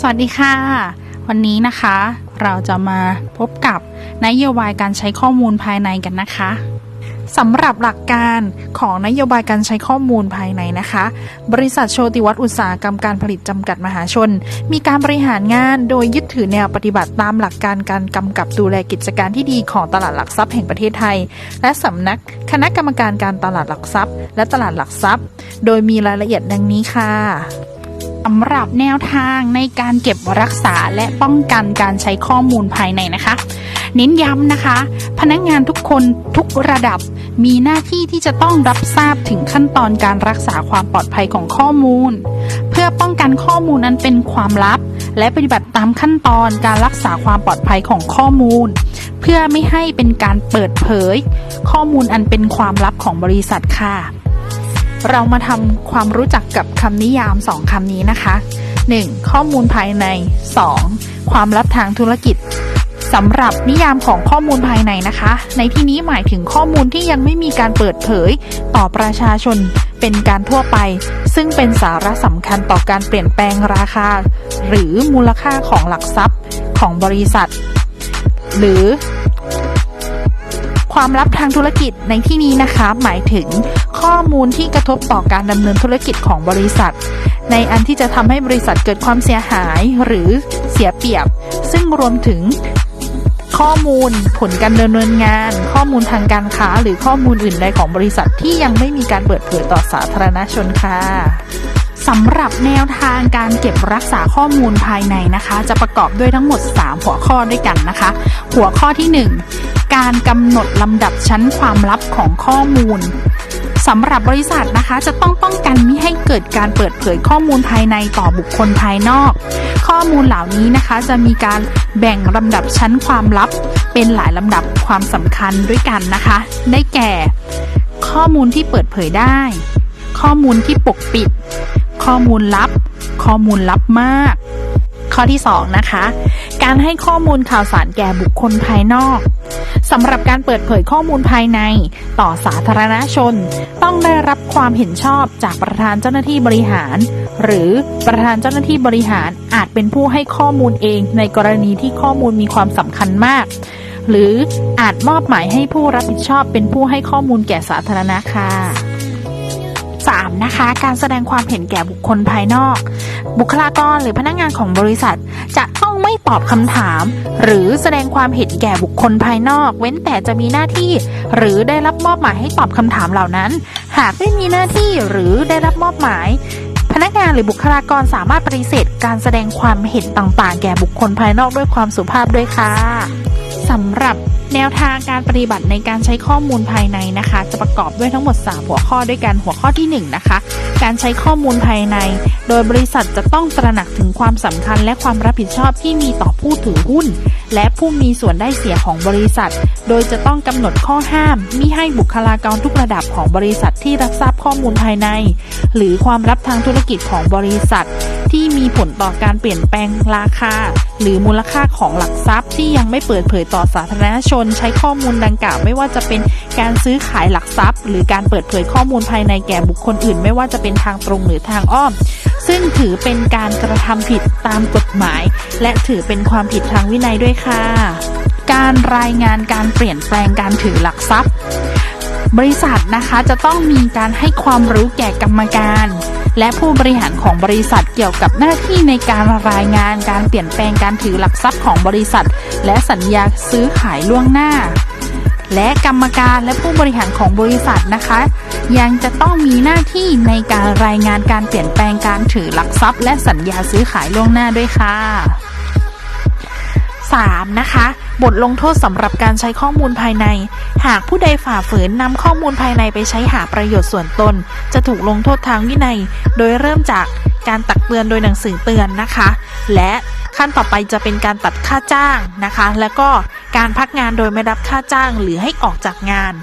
สวัสดีค่ะ วันนี้นะคะ เราจะมาพบกับนโยบายการใช้ข้อมูลภายในกันนะคะสำหรับหลักการของนโยบายการใช้ข้อมูลภายในนะคะ บริษัทโชติวัฒน์อุตสาหกรรมการผลิตจำกัดมหาชน มีการบริหารงานโดยยึดถือแนวปฏิบัติตามหลักการการกำกับดูแลกิจการที่ดีของตลาดหลักทรัพย์แห่งประเทศไทย และสำนักคณะกรรมการการตลาดหลักทรัพย์ และตลาดหลักทรัพย์ โดยมีรายละเอียดดังนี้ค่ะ สำหรับแนวทางในการเก็บรักษาและป้องกันการใช้ข้อมูลภายในนะคะ เน้นย้ำนะคะ พนักงานทุกคนทุกระดับมีหน้าที่ที่จะต้องรับทราบถึงขั้นตอนการรักษาความปลอดภัยของข้อมูล เพื่อป้องกันข้อมูลนั้นเป็นความลับ และปฏิบัติตามขั้นตอนการรักษาความปลอดภัยของข้อมูล เพื่อไม่ให้เป็นการเปิดเผย ข้อมูลอันเป็นความลับของบริษัทค่ะ เรามาทำความรู้จักกับคำนิยาม 2 คำนี้นะคะ 1. ข้อมูลภายใน 2. ความลับทางธุรกิจสำหรับนิยามของข้อมูลภายในนะคะ ในที่นี้หมายถึงข้อมูลที่ยังไม่มีการเปิดเผย ต่อประชาชนเป็นการทั่วไป ซึ่งเป็นสาระสำคัญต่อการเปลี่ยนแปลงราคา หรือมูลค่าของหลักทรัพย์ของบริษัท หรือ ความลับทางธุรกิจในที่นี้นะคะ หมายถึงข้อมูลที่กระทบต่อการดำเนินธุรกิจของบริษัท ในอันที่จะทำให้บริษัทเกิดความเสียหายหรือเสียเปรียบ ซึ่งรวมถึงข้อมูลผลการดำเนินงาน ข้อมูลทางการค้า หรือข้อมูลอื่นใดของบริษัทที่ยังไม่มีการเปิดเผยต่อสาธารณชนค่ะสำหรับแนวทางการเก็บรักษาข้อมูลภายในนะคะ จะประกอบด้วยทั้งหมด 3 หัวข้อด้วยกันนะคะ หัวข้อที่ 1 การกำหนดลำดับชั้นความลับของข้อมูลสำหรับบริษัทนะคะจะต้องป้องกันไม่ให้เกิดการเปิดเผยข้อมูลภายในต่อบุคคลภายนอก ข้อมูลเหล่านี้นะคะจะมีการแบ่งลำดับชั้นความลับ เป็นหลายลำดับความสำคัญด้วยกันนะคะ ได้แก่ ข้อมูลที่เปิดเผยได้ ข้อมูลที่ปกปิด ข้อมูลลับ ข้อมูลลับมาก ข้อที่ 2 นะคะ การให้ข้อมูลข่าวสารแก่บุคคลภายนอกสำหรับการเปิดเผยข้อมูลภายใน ต่อสาธารณชน ต้องได้รับความเห็นชอบจากประธานเจ้าหน้าที่บริหาร หรือประธานเจ้าหน้าที่บริหารอาจเป็นผู้ให้ข้อมูลเองในกรณีที่ข้อมูลมีความสำคัญมาก หรืออาจมอบหมายให้ผู้รับผิดชอบเป็นผู้ให้ข้อมูลแก่สาธารณะค่ะ 3. นะคะ การแสดงความเห็นแก่บุคคลภายนอก บุคลากรหรือพนักงานของบริษัท จะ ตองไม่ตอบคำถาม หรือแสดงความเห็นแก่บุคคลภายนอก เว้นแต่จะมีหน้าที่ หรือได้รับมอบหมายให้ตอบคำถามเหล่านั้น หากไม่มีหน้าที่หรือได้รับมอบหมาย พนักงานหรือบุคลากรสามารถปฏิเสธ การแสดงความเห็นต่างๆ แก่บุคคลภายนอกด้วยความสุภาพด้วยค่ะสำหรับ แนวทางการปฏิบัติในการใช้ข้อมูลภายในนะคะ จะประกอบด้วยทั้งหมด 3 หัวข้อด้วยกันหัวข้อที่ 1 นะคะ การใช้ข้อมูลภายใน โดยบริษัทจะต้องตระหนักถึงความสำคัญและความรับผิดชอบที่มีต่อผู้ถือหุ้น และผู้มีส่วนได้เสียของบริษัท โดยจะต้องกำหนดข้อห้ามมิให้บุคลากรทุกระดับของบริษัทที่รับทราบข้อมูลภายใน หรือความลับทางธุรกิจของบริษัท ที่มีผลต่อการเปลี่ยนแปลงราคา หรือมูลค่าของหลักทรัพย์ที่ยังไม่เปิดเผยต่อสาธารณชน ใช้ข้อมูลดังกล่าวไม่ว่าจะเป็นการซื้อขายหลักทรัพย์ หรือการเปิดเผยข้อมูลภายในแก่บุคคลอื่น ไม่ว่าจะเป็นทางตรงหรือทางอ้อม ซึ่งถือเป็นการกระทำผิดตามกฎหมาย และถือเป็นความผิดทางวินัยด้วยค่ะ การรายงานการเปลี่ยนแปลงการถือหลักทรัพย์ บริษัทนะคะจะต้องมีการให้ความรู้แก่กรรมการ และผู้บริหารของบริษัทเกี่ยวกับหน้าที่ในการรายงานการเปลี่ยนแปลงการถือหลักทรัพย์ของบริษัท และสัญญาซื้อขายล่วงหน้า และกรรมการและผู้บริหารของบริษัทนะคะ ยังจะต้องมีหน้าที่ในการรายงานการเปลี่ยนแปลงการถือหลักทรัพย์ และสัญญาซื้อขายล่วงหน้าด้วยค่ะ 3. นะคะ บทลงโทษสำหรับการใช้ข้อมูลภายใน หากผู้ใดฝ่าฝืนนำข้อมูลภายในไปใช้หาประโยชน์ส่วนตน จะถูกลงโทษทางวินัย โดยเริ่มจากการตักเตือนโดยหนังสือเตือนนะคะ และขั้นต่อไปจะเป็นการตัดค่าจ้างนะคะ แล้วก็การพักงานโดยไม่รับค่าจ้างหรือให้ออกจากงาน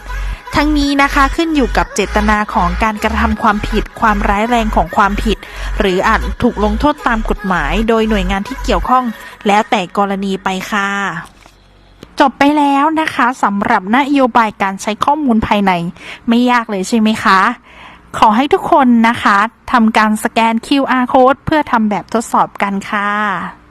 ทั้งนี้นะคะขึ้นอยู่กับเจตนาของการกระทำความผิด ความร้ายแรงของความผิด หรืออาจถูกลงโทษตามกฎหมาย โดยหน่วยงานที่เกี่ยวข้อง แล้วแต่กรณีไปค่ะ จบไปแล้วนะคะสำหรับนโยบายการใช้ข้อมูลภายใน ไม่ยากเลยใช่ไหมคะ ขอให้ทุกคนนะคะทำการสแกน QR code เพื่อทำแบบทดสอบกันค่ะ